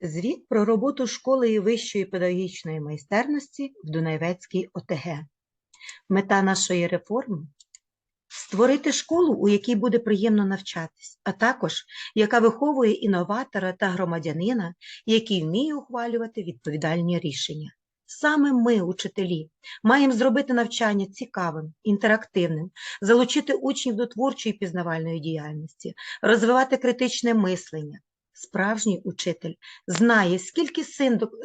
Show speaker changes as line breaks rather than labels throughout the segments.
Звіт про роботу школи вищої педагогічної майстерності в Дунаєвецькій ОТГ. Мета нашої реформи створити школу, у якій буде приємно навчатись, а також яка виховує інноватора та громадянина, який вміє ухвалювати відповідальні рішення. Саме ми, учителі, маємо зробити навчання цікавим, інтерактивним, залучити учнів до творчої пізнавальної діяльності, розвивати критичне мислення. Справжній учитель знає, скільки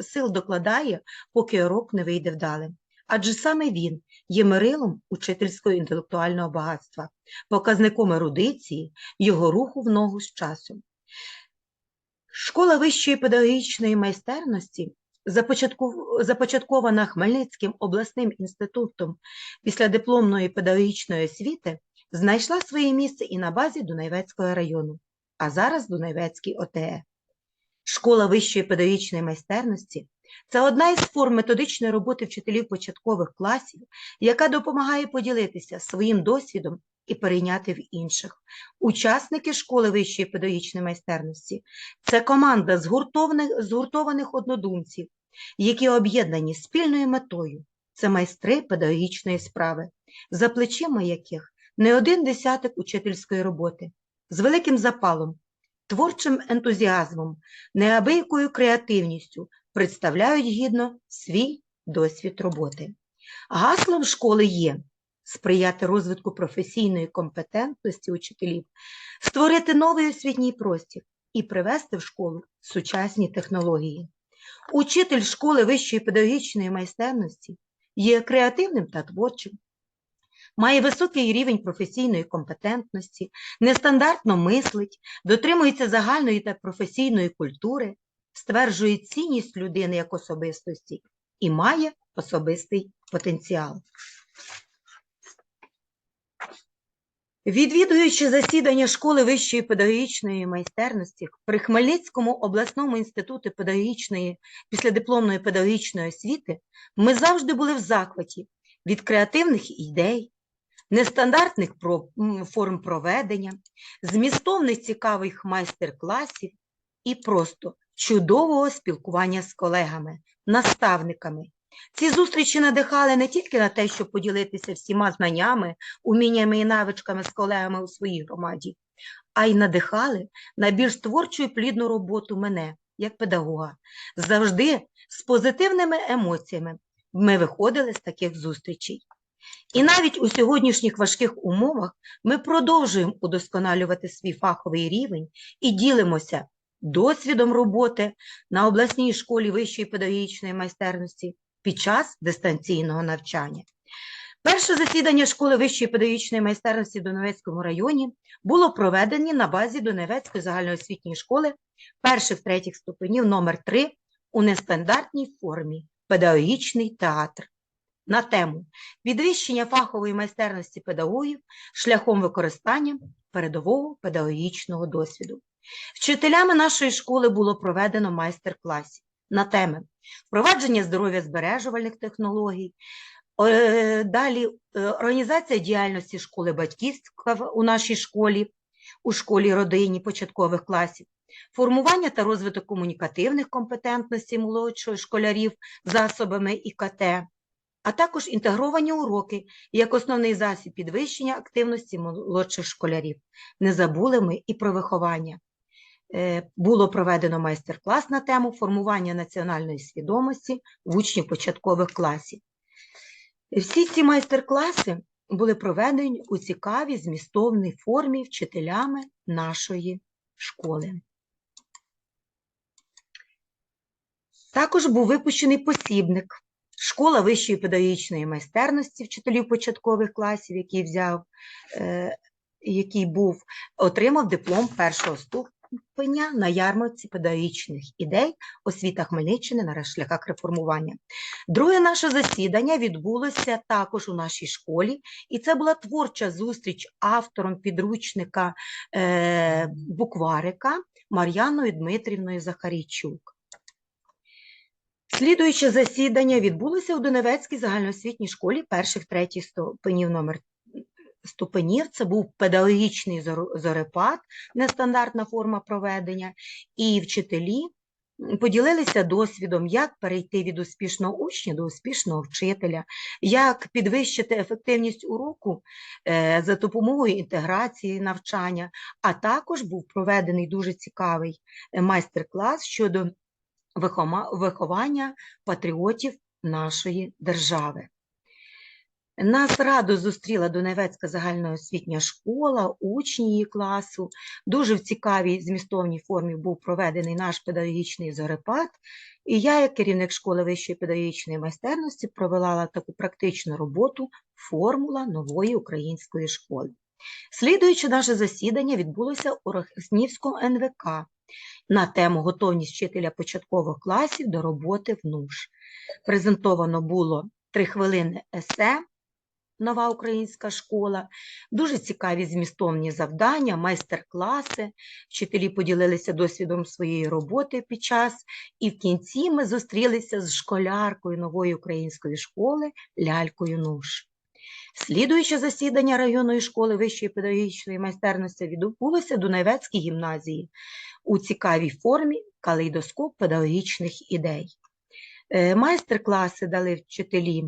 сил докладає, поки урок не вийде вдалим. Адже саме він є мерилом учительського інтелектуального багатства, показником ерудиції, його руху в ногу з часом. Школа вищої педагогічної майстерності, започаткована Хмельницьким обласним інститутом після дипломної педагогічної освіти, знайшла своє місце і на базі Дунаєвецького району, а зараз Дунаєвецький ОТЕ. Школа вищої педагогічної майстерності це одна із форм методичної роботи вчителів початкових класів, яка допомагає поділитися своїм досвідом і перейняти в інших. Учасники школи вищої педагогічної майстерності це команда згуртованих, згуртованих однодумців, які об'єднані спільною метою. Це майстри педагогічної справи, за плечима яких не один десяток учительської роботи, з великим запалом, творчим ентузіазмом, неабиякою креативністю представляють гідно свій досвід роботи. Гаслом школи є сприяти розвитку професійної компетентності учителів, створити новий освітній простір і привести в школу сучасні технології. Учитель школи вищої педагогічної майстерності є креативним та творчим, має високий рівень професійної компетентності, нестандартно мислить, дотримується загальної та професійної культури, стверджує цінність людини як особистості і має особистий потенціал. Відвідуючи засідання школи вищої педагогічної майстерності при Хмельницькому обласному інституті педагогічної післядипломної педагогічної освіти, ми завжди були в захваті від креативних ідей, нестандартних форм проведення, змістовних цікавих майстер-класів і просто чудового спілкування з колегами, наставниками. Ці зустрічі надихали не тільки на те, щоб поділитися всіма знаннями, уміннями і навичками з колегами у своїй громаді, а й надихали на більш творчу і плідну роботу мене, як педагога. Завжди з позитивними емоціями ми виходили з таких зустрічей. І навіть у сьогоднішніх важких умовах ми продовжуємо удосконалювати свій фаховий рівень і ділимося досвідом роботи на обласній школі вищої педагогічної майстерності під час дистанційного навчання. Перше засідання школи вищої педагогічної майстерності в Донецькому районі було проведені на базі Донецької загальноосвітньої школи перших третіх ступенів номер 3 у нестандартній формі педагогічний театр на тему підвищення фахової майстерності педагогів шляхом використання передового педагогічного досвіду. Вчителями нашої школи було проведено майстер-класів на теми впровадження здоров'я збережувальних технологій, е, далі е, організація діяльності школи батьківства у нашій школі, у школі родині початкових класів, формування та розвиток комунікативних компетентностей молодших школярів засобами ІКТ, а також інтегровані уроки як основний засіб підвищення активності молодших школярів. Не забули ми і про виховання. Е, Було проведено майстер-клас на тему формування національної свідомості в учнів початкових класів. Всі ці майстер-класи були проведені у цікавій змістовній формі вчителями нашої школи. Також був випущений посібник Школа вищої педагогічної майстерності вчителів початкових класів, який взяв, е, який був, отримав диплом першого ступеня на ярмарці педагогічних ідей освіта Хмельниччини на шляхах реформування. Друге наше засідання відбулося також у нашій школі, і це була творча зустріч автором підручника е, букварика Мар'яною Дмитрівною Захарійчук. Слідуюче засідання відбулося у Донецькій загальноосвітній школі перших третіх ступенів номер ступенів. Це був педагогічний зорепад, нестандартна форма проведення, і вчителі поділилися досвідом, як перейти від успішного учня до успішного вчителя, як підвищити ефективність уроку е, за допомогою інтеграції навчання, а також був проведений дуже цікавий е, майстер-клас щодо виховання патріотів нашої держави. Нас радо зустріла Донецька загальноосвітня школа, учні її класу. Дуже в цікавій змістовній формі був проведений наш педагогічний зорепад. І я, як керівник школи вищої педагогічної майстерності, провела таку практичну роботу Формула нової української школи. Слідуючи наше засідання відбулося у Рахснівському НВК на тему готовність вчителя початкових класів до роботи в НУШ. Презентовано було три хвилини есе Нова українська школа, дуже цікаві змістовні завдання, майстер-класи. Вчителі поділилися досвідом своєї роботи під час, і в кінці ми зустрілися з школяркою нової української школи Лялькою Нуш. Слідуюче засідання районної школи вищої педагогічної майстерності відбулося в Дунайвецькій гімназії у цікавій формі калейдоскоп педагогічних ідей. Е, Майстер-класи дали вчителі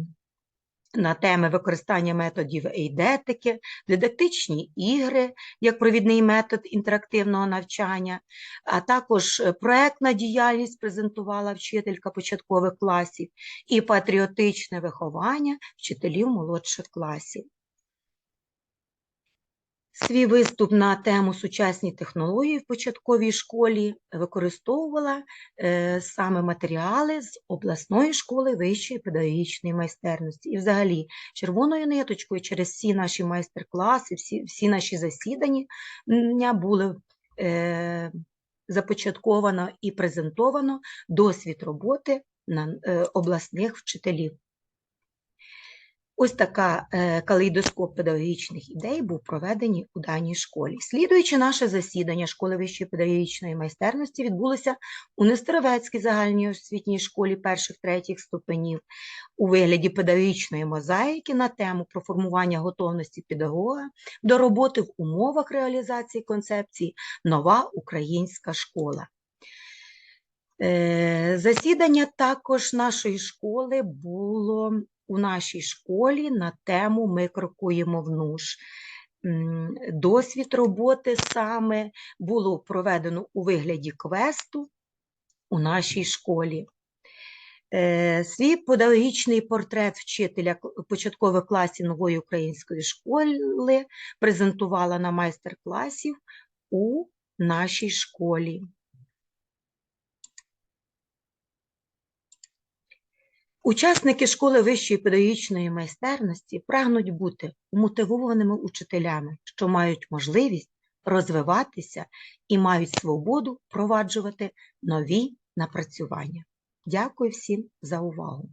на теми використання методів ейдетики, дидактичні ігри як провідний метод інтерактивного навчання, а також е, проектна діяльність презентувала вчителька початкових класів і патріотичне виховання вчителів молодших класів. Свій виступ на тему сучасні технології в початковій школі використовувала е, саме матеріали з обласної школи вищої педагогічної майстерності. І взагалі червоною ниточкою через всі наші майстер-класи, всі, всі наші засідання були е, започатковано і презентовано досвід роботи на е, обласних вчителів. Ось така е, калейдоскоп педагогічних ідей був проведений у даній школі. Слідуючи наше засідання школи вищої педагогічної майстерності відбулося у Нестеровецькій загальній освітній школі перших третіх ступенів у вигляді педагогічної мозаїки на тему про формування готовності педагога до роботи в умовах реалізації концепції Нова українська школа. Е, Засідання також нашої школи було у нашій школі на тему Ми крокуємо в нуж. Досвід роботи саме було проведено у вигляді квесту у нашій школі. Е, Свій педагогічний портрет вчителя початкових класів нової української школи презентувала на майстер-класів у нашій школі. Учасники школи вищої педагогічної майстерності прагнуть бути мотивованими учителями, що мають можливість розвиватися і мають свободу впроваджувати нові напрацювання. Дякую всім за увагу.